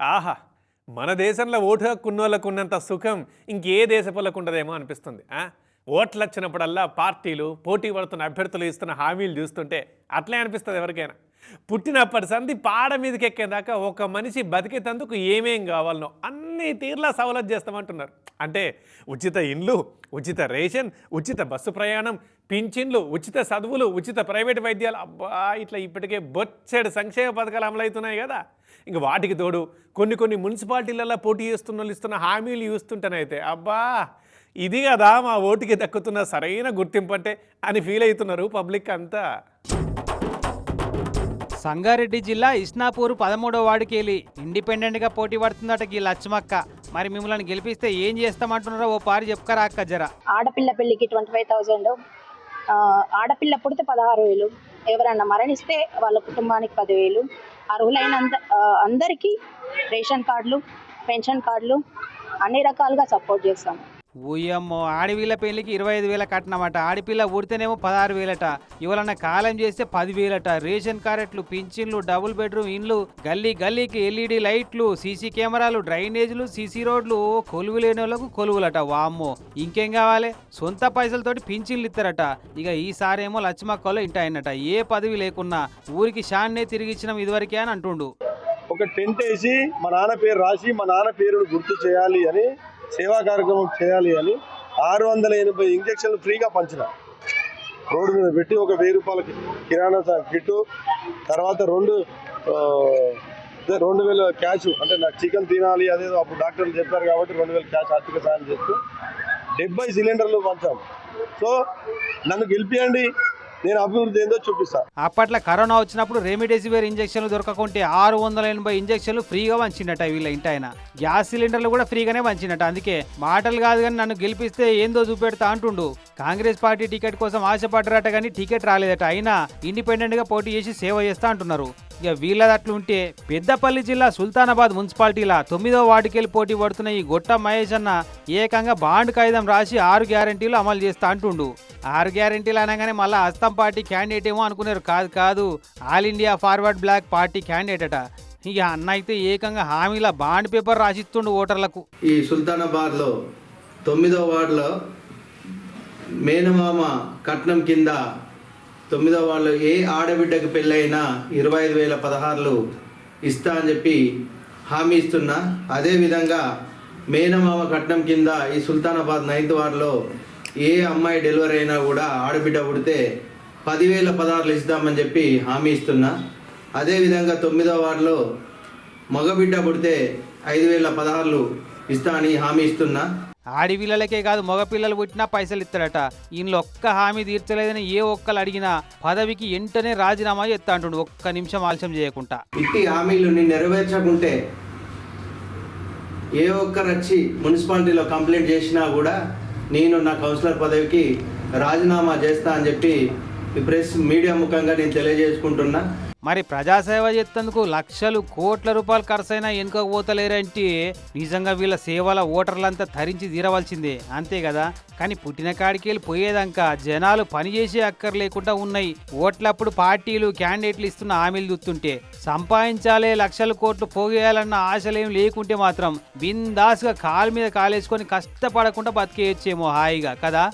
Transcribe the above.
ఆహా మన దేశంలో ఓటు హక్కు ఉన్నోళ్ళకు ఉన్నంత సుఖం ఇంకే దేశపులకు ఉండదేమో అనిపిస్తుంది ఆ? ఓట్లు వచ్చినప్పుడల్లా పార్టీలు పోటీ పడుతున్న అభ్యర్థులు ఇస్తున్న హామీలు చూస్తుంటే అట్లే అనిపిస్తుంది ఎవరికైనా పుట్టినప్పటి సంది పాడ మీదకి ఎక్కేదాకా ఒక మనిషి బతికేటందుకు ఏమేం కావాలనో అన్ని తీర్లా సవలత్ చేస్తామంటున్నారు. అంటే ఉచిత ఇండ్లు ఉచిత రేషన్ ఉచిత బస్సు ప్రయాణం పింఛన్లు ఉచిత చదువులు ఉచిత ప్రైవేట్ వైద్యాలు. అబ్బా ఇట్లా ఇప్పటికే బొచ్చెడు సంక్షేమ పథకాలు అమలవుతున్నాయి కదా. ఇంక వాటికి తోడు కొన్ని కొన్ని మున్సిపాలిటీలలో పోటీ చేస్తున్న వాళ్ళు ఇస్తున్న హామీలు చూస్తుంటేనైతే అబ్బా ఇది కదా మా ఓటుకి దక్కుతున్న సరైన గుర్తింపు అంటే అని ఫీల్ అవుతున్నారు పబ్లిక్ అంతా. సంగారెడ్డి జిల్లా ఇస్నాపూర్ పదమూడో వార్డుకెళ్ళి ఇండిపెండెంట్గా పోటీ పడుతుందట ఈ లచ్చమక్క. మరి మిమ్మల్ని గెలిపిస్తే ఏం చేస్తామంటున్నారో ఓ పారి చెప్పుకరా అక్క జర. ఆడపిల్ల పెళ్ళికి ట్వంటీ ఫైవ్ థౌజండ్. ఆడపిల్ల పుడితే పదహారు వేలు. ఎవరన్నా మరణిస్తే వాళ్ళ కుటుంబానికి పదివేలు. అర్హులైన అందరికీ రేషన్ కార్డులు పెన్షన్ కార్డులు అన్ని రకాలుగా సపోర్ట్ చేస్తాం. ఉయ్యమ్మో ఆడపిల్ల పెళ్ళికి ఇరవై ఐదు వేల కట్టనమాట. ఆడపిల్ల ఉడితేనేమో పదహారు వేలట. ఇవాళ కాలం చేస్తే పదివేలట. రేషన్ కార్డులు పింఛన్లు డబుల్ బెడ్రూమ్ ఇండ్లు గల్లీ గల్లీకి ఎల్ఈడి లైట్లు సీసీ కెమెరాలు డ్రైనేజీలు సీసీ రోడ్లు కొలువు లేని వాళ్ళకు కొలువులట. వామ్మో ఇంకేం కావాలి? సొంత పైసలతోటి పింఛన్లు ఇస్తారట ఇక ఈసారేమో లక్ష్మక్కలో ఇంట అయినట. ఏ పదవి లేకున్నా ఊరికి షాన్నే తిరిగి ఇచ్చినాం ఇదివరకే అని అంటుండు. ఒక టెంట్ వేసి మా నాన్న పేరు రాసి మా నాన్న పేరును గుర్తు చేయాలి అని సేవా కార్యక్రమం చేయాలి అని ఆరు వందల ఎనభై ఇంజక్షన్లు ఫ్రీగా పంచిన. రోడ్డు మీద పెట్టి ఒక వెయ్యి రూపాయల కిరాణా కిట్టు తర్వాత రెండు రెండు వేల క్యాష్ అంటే నాకు చికెన్ తినాలి అదేదో అప్పుడు డాక్టర్లు చెప్పారు కాబట్టి రెండు వేల క్యాష్ ఆర్థిక సాయం చేస్తూ డెబ్బై సిలిండర్లు పంచాం. సో నన్ను గెలిపియండి నేను అభివృద్ధి ఏందో చూపిస్తాను అప్పట్లో కరోనా వచ్చినప్పుడు రెమిడెసివిర్ ఇంజక్షన్లు దొరకకుంటే ఆరు వందల ఎనభై ఇంజక్షన్లు ఫ్రీగా వంచిండట వీళ్ళ ఇంటి ఆయన. గ్యాస్ సిలిండర్లు కూడా ఫ్రీగానే వంచినట అందుకే మాటలు కాదు కానీ నన్ను గెలిపిస్తే ఏందో చూపెడతా అంటుండు. కాంగ్రెస్ పార్టీ టికెట్ కోసం ఆశపడ్డరట కానీ టికెట్ రాలేదట. అయినా ఇండిపెండెంట్గా పోటీ చేసి సేవ చేస్తా అంటున్నారు. ఇక వీళ్ళదట్లుంటే పెద్దపల్లి జిల్లా సుల్తానాబాద్ మున్సిపాలిటీలా తొమ్మిదో వార్డుకెళ్ళి పోటీ పడుతున్న ఈ గొట్ట మహేష్ అన్న ఏకంగా బాండ్ కాగితం రాసి ఆరు గ్యారంటీలు అమలు చేస్తా అంటుండు. ఆరు గ్యారంటీలు అనగానే మళ్ళీ అస్తం పార్టీ క్యాండిడేట్ ఏమో అనుకున్నారు. కాదు కాదు. All India forward block party candidate అట. ఇక అన్న అయితే ఏకంగా హామీల బాండ్ పేపర్ రాసిస్తుండు ఓటర్లకు. ఈ సుల్తానాబాద్లో తొమ్మిదో వార్డులో మేనమామ కట్నం కింద తొమ్మిదో వాళ్ళు ఏ ఆడబిడ్డకు పెళ్ళైనా ఇరవై ఐదు వేల పదహారులు ఇస్తా అని చెప్పి హామీ ఇస్తున్నా. అదేవిధంగా మేనమామ కట్నం కింద ఈ సుల్తానాబాద్ నైన్త్ వార్డులో ఏ అమ్మాయి డెలివరీ అయినా కూడా ఆడబిడ్డ పుడితే పదివేల పదహారులు ఇస్తామని చెప్పి హామీ ఇస్తున్నా. అదేవిధంగా తొమ్మిదో వార్డులో మగబిడ్డ పుడితే ఐదు వేల పదహారులు ఇస్తా అని హామీ ఇస్తున్నా. ఆడిపిల్లలకే కాదు మగపిల్లలు పుట్టినా పైసలు ఇస్తాడట. ఈయనలో ఒక్క హామీ తీర్చలేదని ఏ ఒక్కరు అడిగినా పదవికి వెంటనే రాజీనామా చేస్తాంటుండు ఒక్క నిమిషం ఆలస్యం చేయకుండా. ఇట్టి హామీలు నెరవేర్చకుంటే ఏ ఒక్కరు వచ్చి మున్సిపాలిటీలో కంప్లైంట్ చేసినా కూడా నేను నా కౌన్సిలర్ పదవికి రాజీనామా చేస్తా అని చెప్పి ప్రెస్ మీడియా ముఖంగా నేను తెలియజేసుకుంటున్నా. మరి ప్రజాసేవ చేస్తేందుకు లక్షలు కోట్ల రూపాయలు ఖర్చైనా వెనుకపోతలేరంటే నిజంగా వీళ్ళ సేవల ఓటర్లంతా ధరించి తీరవలసిందే. అంతే కదా? కానీ పుట్టిన కాడికి వెళ్ళి పోయేదాక జనాలు పనిచేసే అక్కర్లేకుండా ఉన్నాయి. ఓట్లప్పుడు పార్టీలు క్యాండిడేట్లు ఇస్తున్న హామీలు చూస్తుంటే సంపాదించాలే లక్షల కోట్లు పోగేయాలన్న ఆశలేం లేకుంటే మాత్రం బిందాస్గా కాలు మీద కాలేసుకొని కష్టపడకుండా బతికేయచ్చేమో హాయిగా కదా?